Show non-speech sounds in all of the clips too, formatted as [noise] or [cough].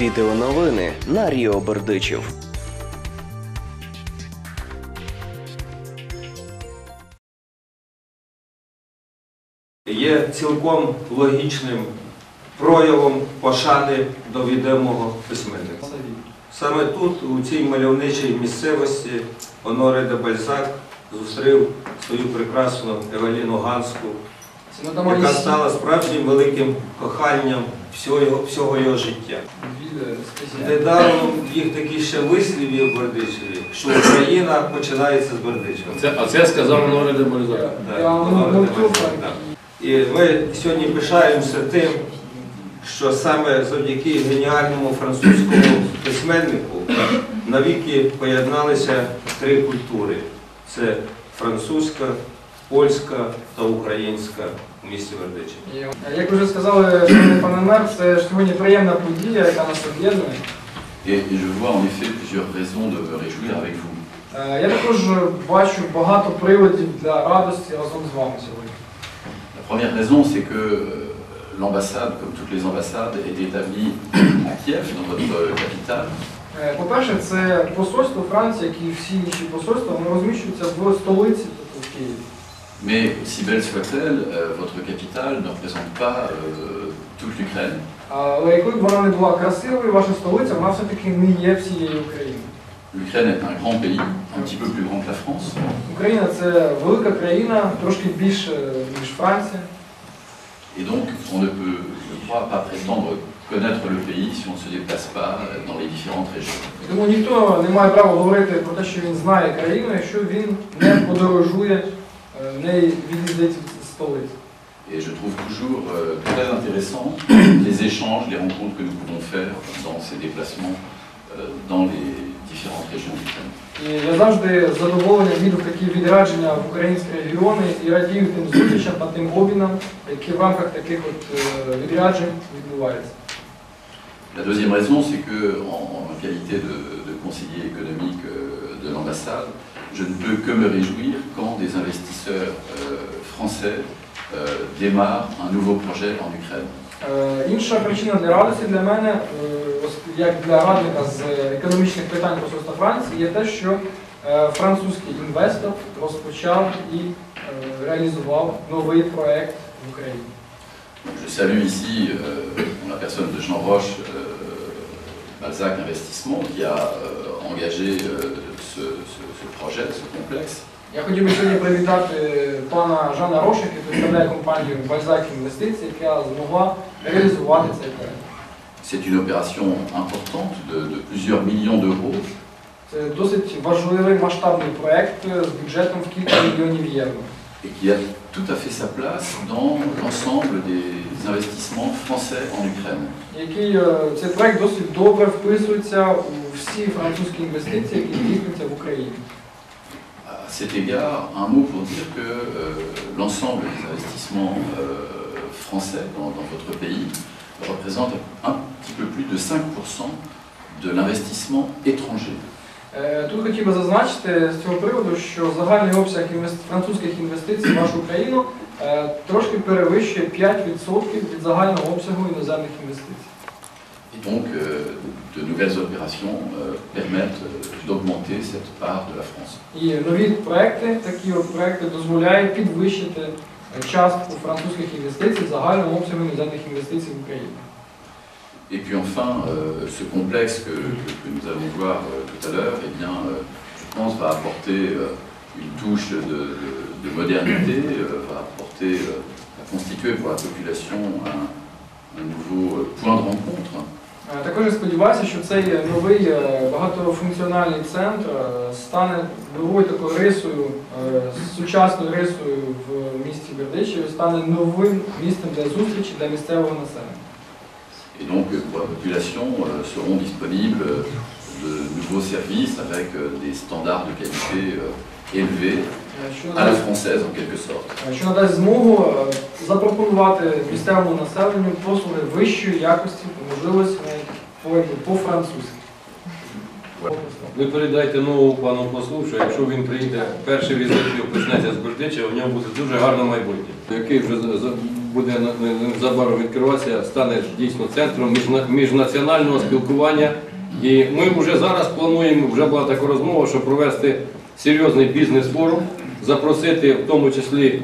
Відеоновини на Ріо Бердичів. є цілком логічним проявом пошани до відомого письменника. Саме тут, у цій мальовничій місцевості, Оноре де Бальзак зустрів свою прекрасну Евеліну Ганську, яка стала справжнім великим коханням всього його, всього його життя. Недаром їх такі ще вислів'я в Бердичеві, що Україна починається з Бердичева. Це, а це сказав Норе де Бальзак. Да, Я вам Оноре де молчу, Бальзак, да. І ми сьогодні пишаємося тим, що саме завдяки геніальному французькому письменнику навіки поєдналися три культури: це французька, польська та українська в місті Бердичів. Як вже сказали, пане мер, це ж сьогодні приємна подія, яка нас об'єднує. Et, je vois en effet plusieurs raisons de me réjouir avec vous. Е, Я також бачу багато приводів для радості разом з вами сьогодні. La première raison, c'est que euh, l'ambassade, comme toutes les ambassades, est établie à Kiev, dans votre euh, capitale. Е, По-перше, це посольство Франції, як і всі інші посольства, вони розміщуються в столиці, тобто в Києві. Mais si belle soit-elle, euh, votre capitale ne représente pas euh, toute l'Ukraine. Але якою б вона не була красивою, ваша столиця, вона все-таки не є всією Україною. L'Ukraine est un grand pays, un petit peu plus grand que la France. Україна це велика країна, трошки більше, ніж Франція. Et donc, on ne peut, je crois, pas prétendre connaître le pays si on ne se déplace pas dans les différentes régions. Тому ніхто не має права говорити про те, що він знає країну, якщо він не подорожує, е, не від'їздить з столиці. Et je trouve toujours euh, très intéressant [coughs] les échanges, les rencontres que nous pouvons faire dans ces déplacements euh, dans les différentes régions d'Ukraine. І я завжди з задоволенням віду такі відрядження в українські регіони і радію тим зустрічам та тим обмінам, які в рамках таких от е, відряджень відбуваються. La deuxième raison, c'est que en, en qualité de, de conseiller économique euh, de l'ambassade, je ne peux que me réjouir quand euh, démarrent un nouveau projet en Ukraine. Е, Інша причина для радості для мене, е, ос- як для радника з економічних питань посольства Франції, є те, що е, французький інвестор розпочав і е, реалізував новий проект в Україні. Donc, je salue ici euh, la personne de Jean Roche, euh, Balzac Investissement, qui a euh, engagé euh, ce, ce- ce projet, ce complexe. Я хотів би сьогодні привітати пана Жана Роша, який представляє компанію Бальзак Інвестиції, яка змогла реалізувати цей проект. C'est une opération importante de, de plusieurs millions d'euros Це досить важливий масштабний проект з бюджетом в кілька мільйонів євро. et qui a tout à fait sa place dans l'ensemble des investissements français en Ukraine. Який е, цей проект досить добре вписується у всі французькі інвестиції, які здійснюються в Україні. Cet égard, un mot pour dire que euh, l'ensemble des investissements euh, français dans, dans votre pays représente un petit peu plus de 5% de l'investissement étranger. Е, Тут хотів би зазначити з цього приводу, що загальний обсяг французьких інвестицій в вашу країну е, трошки перевищує 5% від загального обсягу іноземних інвестицій. Et donc, euh, de nouvelles opérations euh, permettent euh, d'augmenter cette part de la France. І нові проекти, такі от проекти дозволяють підвищити е, частку французьких інвестицій в загальному обсягу іноземних інвестицій в Україні. Et puis enfin, euh, ce complexe que, que- que nous allons voir euh, tout à l'heure, eh bien, euh, je pense, va apporter euh, une touche de, de- de modernité, euh, va apporter, euh, va constituer pour la population un, un nouveau euh, point de rencontre. Е, Також я сподіваюся, що цей е, новий е, багатофункціональний центр стане новою такою рисою, сучасною рисою в місті Бердичеві, стане новим місцем для зустрічі для місцевого населення. Et donc, euh, pour la population, euh, seront disponibles euh, de nouveaux services avec euh, des standards de qualité euh, élevés, à la française en quelque sorte. що надасть змогу запропонувати місцевому населенню послуги вищої якості, можливості по-французьки. Ви передайте новому пану послу, що якщо він приїде, перший візит його почнеться з Бердичева, в нього буде дуже гарне майбутнє. Який вже буде незабаром відкриватися, стане дійсно центром міжнаціонального спілкування. І ми вже зараз плануємо, вже була така розмова, щоб провести серйозний бізнес-форум, запросити в тому числі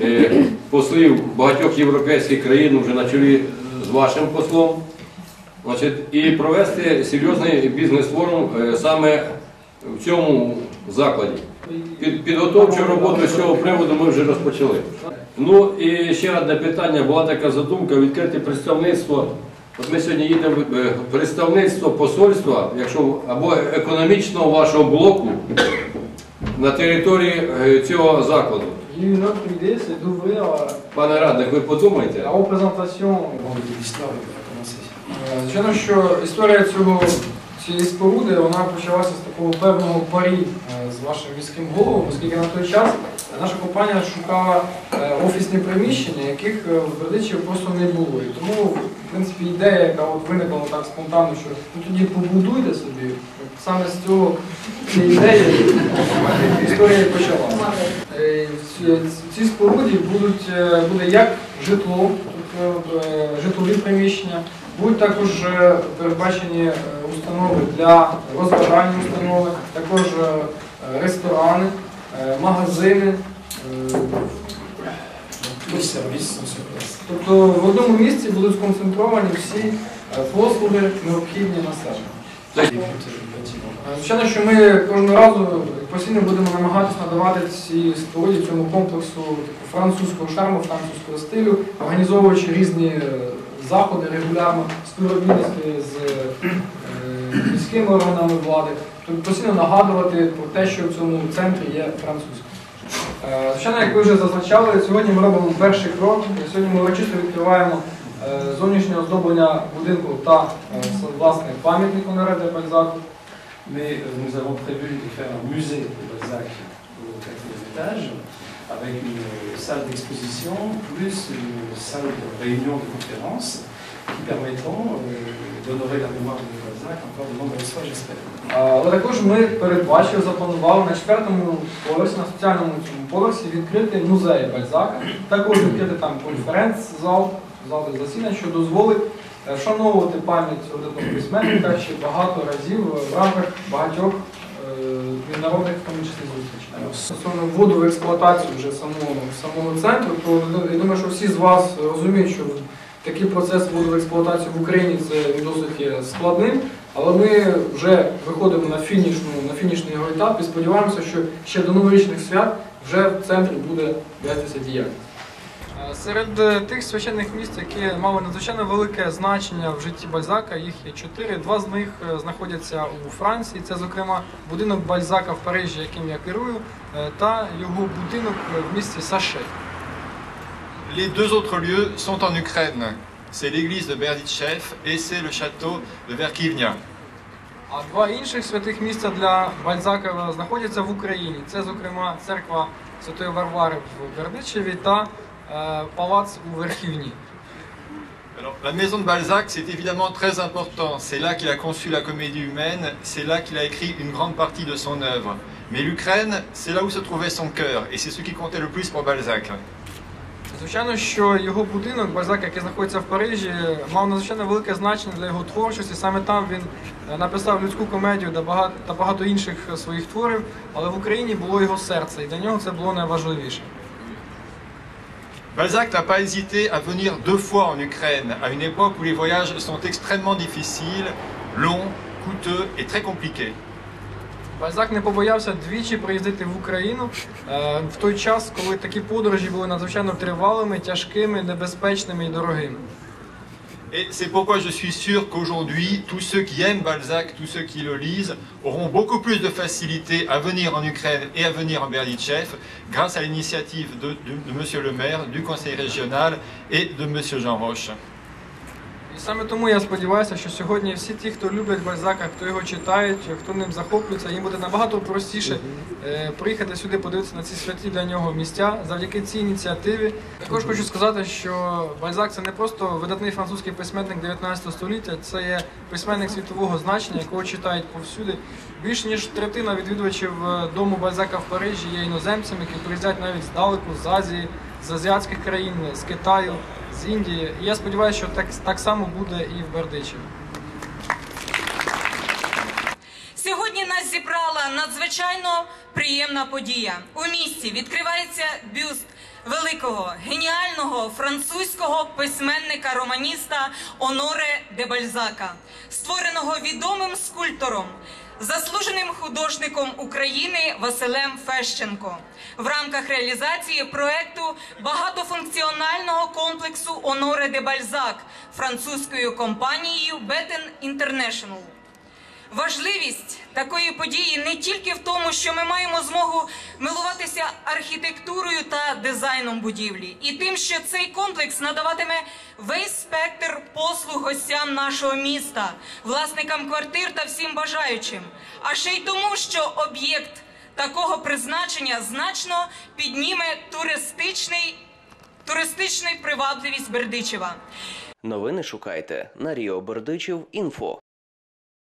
е, послів багатьох європейських країн вже на чолі з вашим послом. Значить, і провести серйозний бізнес-форум е, саме в цьому закладі. Під, підготовчу роботу з цього приводу ми вже розпочали. Ну і ще одне питання, була така задумка відкрити представництво. От ми сьогодні їдемо е, представництво посольства, якщо або економічного вашого блоку на території е, цього закладу. Пане радник, ви подумайте. Звичайно, що історія цього цієї споруди вона почалася з такого певного парі е, з вашим міським головом, оскільки на той час наша компанія шукала е, офісні приміщення, яких е, в Бердичеві просто не було. І тому, в принципі, ідея, яка от виникла так спонтанно, що ну тоді побудуйте собі, саме з цього цієї ідеї історія почалася. Е, В ці- цій споруді будуть, е, буде як житло, тобто, е, житлові приміщення, будуть також е, передбачені е, установи для розважальні установи, також е, ресторани, магазини. Тобто в одному місці будуть сконцентровані всі послуги необхідні населенню. Звичайно, що ми кожного разу постійно будемо намагатися надавати цій споруді, цьому комплексу французького шарму, французького стилю, організовуючи різні заходи регулярно співробітництві з е, міськими органами влади, тобто постійно нагадувати про те, що в цьому центрі є французьке. Е, Звичайно, як ви вже зазначали, сьогодні ми робимо перший крок. Сьогодні ми урочисто відкриваємо е, зовнішнє оздоблення будинку та е, власне пам'ятник Онореде Бальзаку. Mais euh, nous avons prévu de faire un musée de Balzac avec une salle d'exposition, plus une salle de réunion de conférence, qui permettront euh, d'honorer la mémoire de Balzac encore de nombreuses fois, j'espère. Але також ми передбачили, запланували на четвертому поверсі, на соціальному цьому поверсі відкрити музей Бальзака, також відкрити там конференц-зал, зал для засідань, що дозволить е, вшановувати пам'ять видатного письменника ще багато разів в рамках багатьох е, міжнародних, в тому числі зустрічей. Стосовно вводу в експлуатацію вже самого, самого центру, то ну, я думаю, що всі з вас розуміють, що такий процес вводу в експлуатацію в Україні це досить є складним. Але ми вже виходимо на фінішну, на фінішний його етап і сподіваємося, що ще до новорічних свят вже в центрі буде вестися діяльність. Е, Серед е, тих священних місць, які мали надзвичайно велике значення в житті Бальзака, їх є чотири. Два з них е, знаходяться у Франції. Це, зокрема, будинок Бальзака в Парижі, яким я керую, та його будинок в місті Саше. Les deux autres lieux sont en Ukraine. C'est l'église de Berditchev et c'est le château de Verkivnia. А два інших святих місця для Бальзака знаходяться в Україні. Це, зокрема, церква Святої Варвари в Бердичеві та палац у Верхівні. Alors, la maison de Balzac, c'est évidemment très important. C'est là qu'il a conçu la comédie humaine, c'est là qu'il a écrit une grande partie de son œuvre. Mais l'Ukraine, c'est là où se trouvait son cœur, et c'est ce qui comptait le plus pour Balzac. Звичайно, що його будинок Бальзака, який знаходиться в Парижі, мав надзвичайно велике значення для його творчості. Саме там він е, написав людську комедію та багато, та багато інших своїх творів, але в Україні було його серце, і для нього це було найважливіше. Balzac n'a pas hésité à venir deux fois en Ukraine, à une époque où les voyages sont extrêmement difficiles, longs, coûteux et très compliqués. Бальзак не побоявся двічі приїздити в Україну е, в той час, коли такі подорожі були надзвичайно тривалими, тяжкими, небезпечними і дорогими. Et c'est pourquoi je suis sûr qu'aujourd'hui, tous ceux qui aiment Balzac, tous ceux qui le lisent, auront beaucoup plus de facilité à venir en Ukraine et à venir en Berditchev grâce à l'initiative de, de, de Monsieur le maire, du conseil régional et de Monsieur Jean Roche. Саме тому я сподіваюся, що сьогодні всі ті, хто люблять Бальзака, хто його читають, хто ним захоплюється, їм буде набагато простіше е, приїхати сюди, подивитися на ці святі для нього місця завдяки цій ініціативі. Також хочу сказати, що Бальзак це не просто видатний французький письменник 19 століття, це є письменник світового значення, якого читають повсюди. Більш ніж третина відвідувачів е, дому Бальзака в Парижі є іноземцями, які приїздять навіть здалеку, з Азії, з азіатських країн, з Китаю, з Індії. І я сподіваюся, що так, так само буде і в Бердичеві. Сьогодні нас зібрала надзвичайно приємна подія. У місті відкривається бюст великого геніального французького письменника романіста Оноре де Бальзака, створеного відомим скульптором. Заслуженим художником України Василем Фещенко в рамках реалізації проекту багатофункціонального комплексу Оноре де Бальзак французькою компанією Бетен International. Важливість такої події не тільки в тому, що ми маємо змогу милуватися архітектурою та дизайном будівлі, і тим, що цей комплекс надаватиме весь спектр послуг гостям нашого міста, власникам квартир та всім бажаючим, а ще й тому, що об'єкт такого призначення значно підніме туристичний, туристичний привабливість Бердичева. Новини шукайте на Ріо Бердичів інфо.